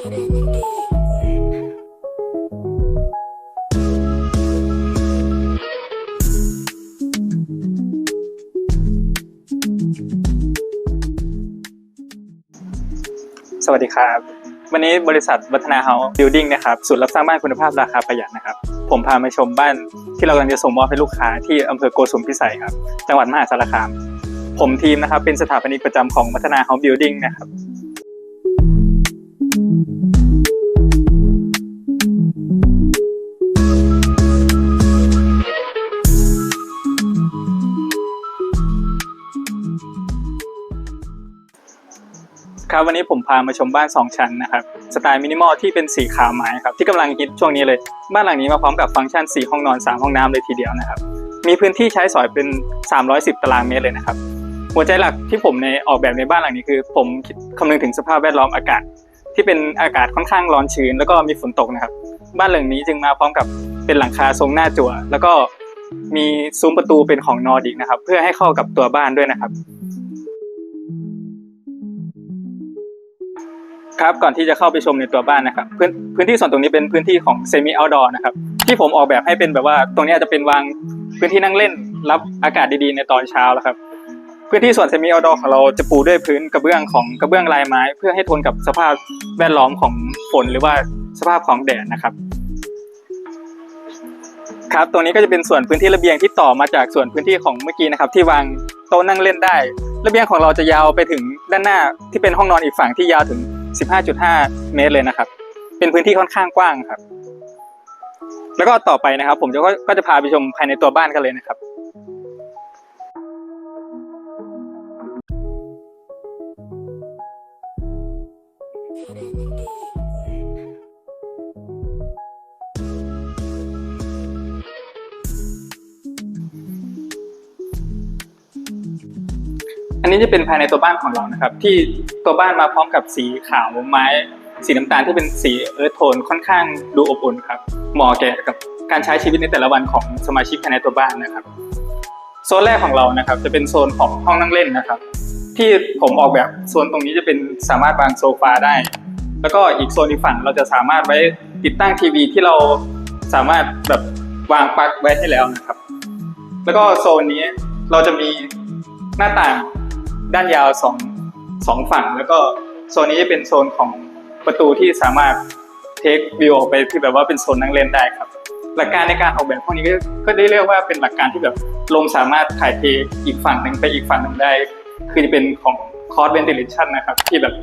สวัสดีครับ วันนี้บริษัทวัฒนาเฮาส์บิลดิ้งนะครับศูนย์รับสร้างบ้านคุณภาพราคาประหยัดนะครับ ผมพามาชมบ้านที่เรากำลังจะส่งมอบให้ลูกค้าที่อำเภอโกสุมพิสัยครับ จังหวัดมหาสารคาม ผมทีมนะครับเป็นสถาปนิกประจำของวัฒนาเฮาส์บิลดิ้งนะครับ ครับวันนี้ผมพามาชมบ้าน 2 ชั้นนะครับสไตล์มินิมอลที่เป็นสีขาวไม้ครับที่กำลังฮิตช่วงนี้เลย บ้านหลังนี้มาพร้อมกับฟังก์ชัน 4 ห้องนอน 3 ห้องน้ำเลยทีเดียวนะครับมีพื้นที่ใช้สอยเป็น 310 ตารางเมตรเลยนะครับหัวใจหลักที่ผมในออกแบบในบ้านหลังนี้คือ ผมคิดคำนึงถึงสภาพแวดล้อมอากาศ ที่เป็นอากาศค่อนข้างร้อนชื้น แล้วก็มีฝนตกนะครับบ้านหลังนี้จึงมาพร้อมกับเป็นหลังคาทรงหน้าจั่วแล้วก็มีซุ้มประตูเป็นของนอร์ดิกนะครับเพื่อให้เข้ากับตัวบ้านด้วยนะครับ ครับก่อนที่จะเข้าไปชมในตัวบ้านนะครับพื้นพื้นที่ส่วนตรงนี้เป็นพื้นที่ของเซมิเอาดอร์นะครับที่ผมออกแบบให้เป็นแบบว่าตรงนี้อาจจะเป็นวางพื้นที่นั่งเล่นรับอากาศดีๆในตอนเช้าแล้วครับพื้นที่ส่วนเซมิเอาดอร์ของเราจะปูด้วยพื้นกระเบื้องของกระเบื้องลายไม้ เพื่อให้ทนกับสภาพแวดล้อมของฝนหรือว่าสภาพของแดดนะครับครับตรงนี้ก็จะเป็นส่วนพื้นที่ระเบียงที่ต่อมาจากส่วนพื้นที่ของเมื่อกี้นะครับที่วางโต๊ะนั่งเล่นได้ ระเบียงของเราจะยาวไปถึงด้านหน้าที่เป็นห้องนอนอีกฝั่งที่ยาวถึง 15.5 เมตรเลยนะครับ เป็นพื้นที่ค่อนข้างกว้างครับ แล้วก็ต่อไปนะครับ ผมจะก็ก็จะพาไปชมภายในตัวบ้านกันเลยนะครับ นี้จะเป็นภายในตัวบ้านของเรานะครับ ที่ตัวบ้านมาพร้อมกับสีขาวไม้สีน้ำตาลที่เป็นสีเอิร์ธโทนค่อนข้างดูอบอุ่นครับเหมาะแก่กับการใช้ชีวิตในแต่ละวันของสมาชิกภายในตัวบ้านนะครับ โซนแรกของเรานะครับ จะเป็นโซนของห้องนั่งเล่นนะครับ ที่ผมออกแบบโซนตรงนี้จะเป็นสามารถวางโซฟาได้ แล้วก็อีกโซนอีกฝั่งเราจะสามารถไว้ติดตั้งทีวีที่เราสามารถแบบวางปลั๊กไว้ให้แล้วนะครับ แล้วก็โซนนี้เราจะมีหน้าต่าง ด้านยาวสองสองฝั่ง แล้วก็โซนนี้จะเป็นโซนของประตูที่สามารถเทควิวออกไปที่แบบว่าเป็นโซนนั่งเล่นได้ครับ หลักการในการออกแบบพวกนี้ก็ก็ได้เรียกว่าเป็นหลักการที่แบบลมสามารถถ่ายเทอีกฝั่งหนึ่งไปอีกฝั่งหนึ่งได้ คือจะเป็นของ cross ventilation นะครับ ที่แบบ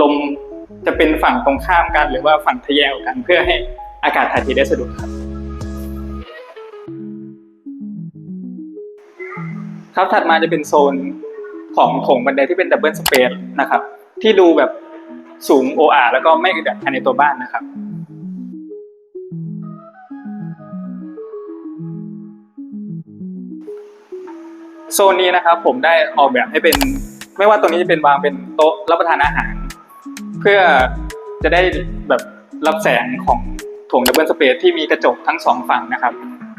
ลมจะเป็นฝั่งตรงข้ามกัน หรือว่าฝั่งทะแยงออกกัน เพื่อให้อากาศถ่ายเทได้สะดวกครับ ครับถัดมาจะเป็นโซน ของโถงบันไดที่เป็นดับเบิลสเปซนะครับ ที่ดูแบบสูง OR แล้วก็ไม่อึดอัดภายในตัวบ้านนะครับโซนนี้นะครับผมได้ออกแบบให้เป็นไม่ว่าตรงนี้จะเป็นวางเป็นโต๊ะรับประทานอาหาร เพื่อจะได้แบบรับแสงของถงดับเบิลสเปซที่มีกระจกทั้งสองฝั่งนะครับ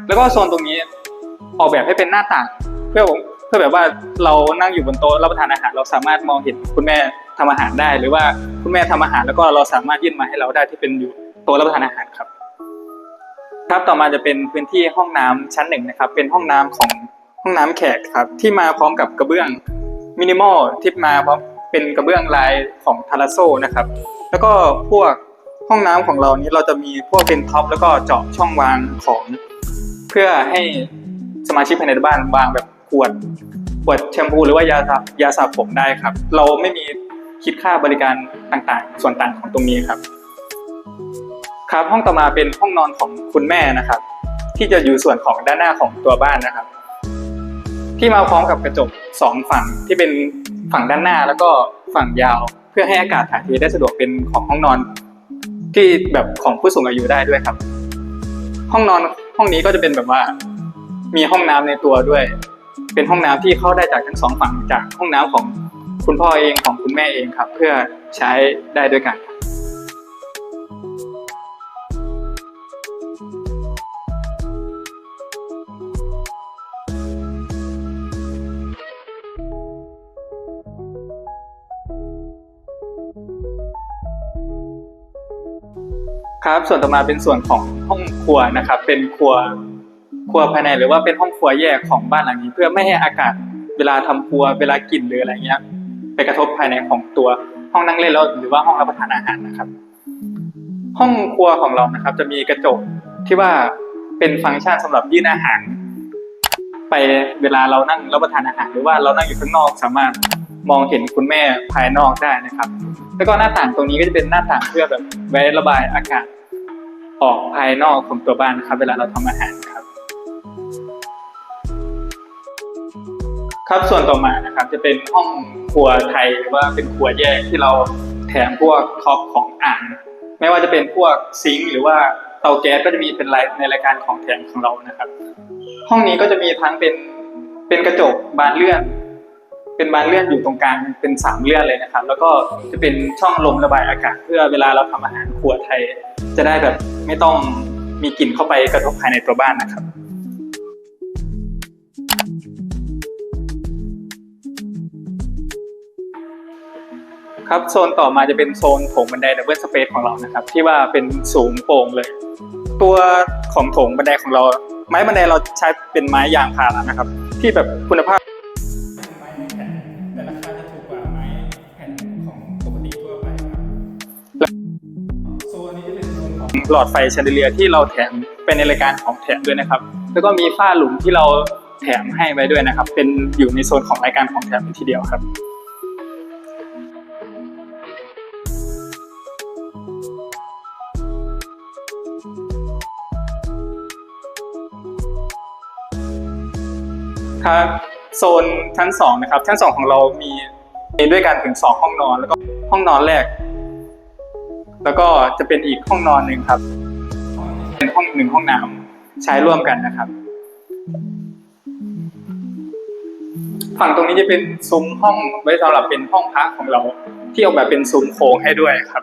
แล้วก็โซนตรงนี้ออกแบบให้เป็นหน้าต่าง เพื่อ พื่อแบบว่าเรานั่งอยู่บนโต๊ะรับประทานอาหาร เราสามารถมองเห็นคุณแม่ทำอาหารได้ หรือว่าคุณแม่ทำอาหารแล้วก็เราสามารถยื่นมาให้เราได้ที่เป็นอยู่โต๊ะรับประทานอาหารครับ ครับต่อมาจะเป็นพื้นที่ห้องน้ำชั้นหนึ่งนะครับ เป็นห้องน้ำของห้องน้ำแขกครับ ที่มาพร้อมกับกระเบื้องมินิมอลที่มาพร้อมเป็นกระเบื้องลายของทาราโซนะครับ แล้วก็พวกห้องน้ำของเรานี้เราจะมีพวกเป็นท็อปแล้วก็เจาะช่องวางของ เพื่อให้สมาชิกภายในบ้านวางแบบ ขวดขวดแชมพูหรือว่ายาสระยาสระผมได้ครับ เราไม่มีคิดค่าบริการต่างๆ ส่วนต่างของตรงนี้ครับ ครับห้องต่อมาเป็นห้องนอนของคุณแม่นะครับ ที่จะอยู่ส่วนของด้านหน้าของตัวบ้านนะครับ ที่มาพร้อมกับกระจกสองฝั่งที่เป็นฝั่งด้านหน้าแล้วก็ฝั่งยาว เพื่อให้อากาศถ่ายเทได้สะดวกเป็นของห้องนอน ที่แบบของผู้สูงอายุได้ด้วยครับ ห้องนอนห้องนี้ก็จะเป็นแบบว่า มีห้องน้ำในตัวด้วย เป็นห้องน้ำที่เข้าได้จากทั้งสองฝั่งจากห้องน้ำของคุณพ่อเองของคุณแม่เองครับ เพื่อใช้ได้ด้วยกัน ครับส่วนต่อมาเป็นส่วนของห้องครัวนะครับ เป็นครัว ครัวภายในหรือว่าเป็นห้องครัวแยกของบ้านหลังนี้ เพื่อไม่ให้อากาศเวลาทำครัวเวลากินหรืออะไรเงี้ยไปกระทบภายในของตัวห้องนั่งเล่นแล้วหรือว่าห้องรับประทานอาหารนะครับ ห้องครัวของเรานะครับ จะมีกระจกที่ว่าเป็นฟังก์ชันสำหรับยื่นอาหาร ไปเวลาเรานั่งรับประทานอาหาร หรือว่าเรานั่งอยู่ข้างนอกสามารถมองเห็นคุณแม่ภายนอกได้นะครับ แล้วก็หน้าต่างตรงนี้ก็จะเป็นหน้าต่างเพื่อแบบไว้ระบายอากาศออกภายนอกของตัวบ้านนะครับ เวลาเราทำอาหาร ครับส่วนต่อมานะครับจะเป็นห้องครัวไทยหรือว่าเป็นครัวแยกที่เราแถมพวกท็อปของอ่างไม่ว่าจะเป็นพวกซิงค์หรือว่าเตาแก๊สก็จะมีเป็นรายในรายการของแถมของเรานะครับ ห้องนี้ก็จะมีทั้งเป็นเป็นกระจกบานเลื่อน เป็นบานเลื่อนอยู่ตรงกลางเป็นสามเลื่อนเลยนะครับ แล้วก็จะเป็นช่องลมระบายอากาศ เพื่อเวลาเราทำอาหารครัวไทย จะได้แบบไม่ต้องมีกลิ่นเข้าไปกระทบภายในตัวบ้านนะครับ ครับโซนต่อมาจะเป็นโซนโถงบันไดดับเบิลสเปซของเรานะครับ ที่ว่าเป็นสูงโปร่งเลย ตัวของโถงบันไดของเรา ไม้บันไดเราใช้เป็นไม้ยางพารานะครับ ที่แบบคุณภาพหลอดไฟแชนเดเลียที่เราแถมเป็นในรายการของแถมด้วยนะครับ แล้วก็มีฝ้าหลุมที่เราแถมให้ไว้ด้วยนะครับ เป็นอยู่ในโซนของรายการของแถมทีเดียวครับ ครับโซนชั้นสองนะครับชั้นสองของเรามีมีด้วยกันถึงสองห้องนอนแล้วก็ห้องนอนแรก แล้วก็จะเป็นอีกห้องนอนหนึ่งครับ เป็นห้องหนึ่งห้องน้ำใช้ร่วมกันนะครับ ฝั่งตรงนี้จะเป็นซุ้มห้องไว้สำหรับเป็นห้องพักของเรา ที่ออกแบบเป็นซุ้มโค้งให้ด้วยครับ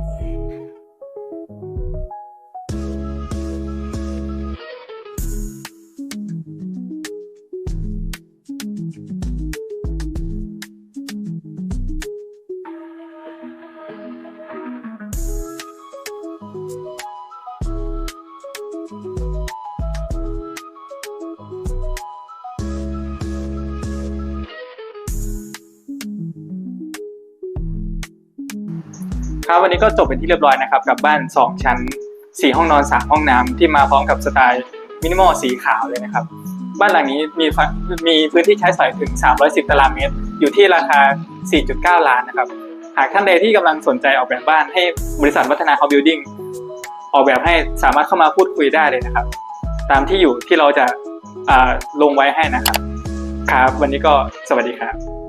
ครับวันนี้ก็จบเป็นที่เรียบร้อยนะครับกับบ้าน 2 ชั้น 4 ห้องนอน 3 ห้องน้ำที่มาพร้อมกับสไตล์มินิมอลสีขาวเลยนะครับ บ้านหลังนี้มีมีพื้นที่ใช้สอยถึง 310 ตารางเมตร อยู่ที่ราคา 4.9 ล้านนะครับ หากท่านใดที่กำลังสนใจออกแบบบ้านให้บริษัทวัฒนาเฮาบิลดิ้งออกแบบให้สามารถเข้ามาพูดคุยได้เลยนะครับ ตามที่อยู่ที่เราจะาลงไว้ให้นะครับ ครับ วันนี้ก็สวัสดีครับ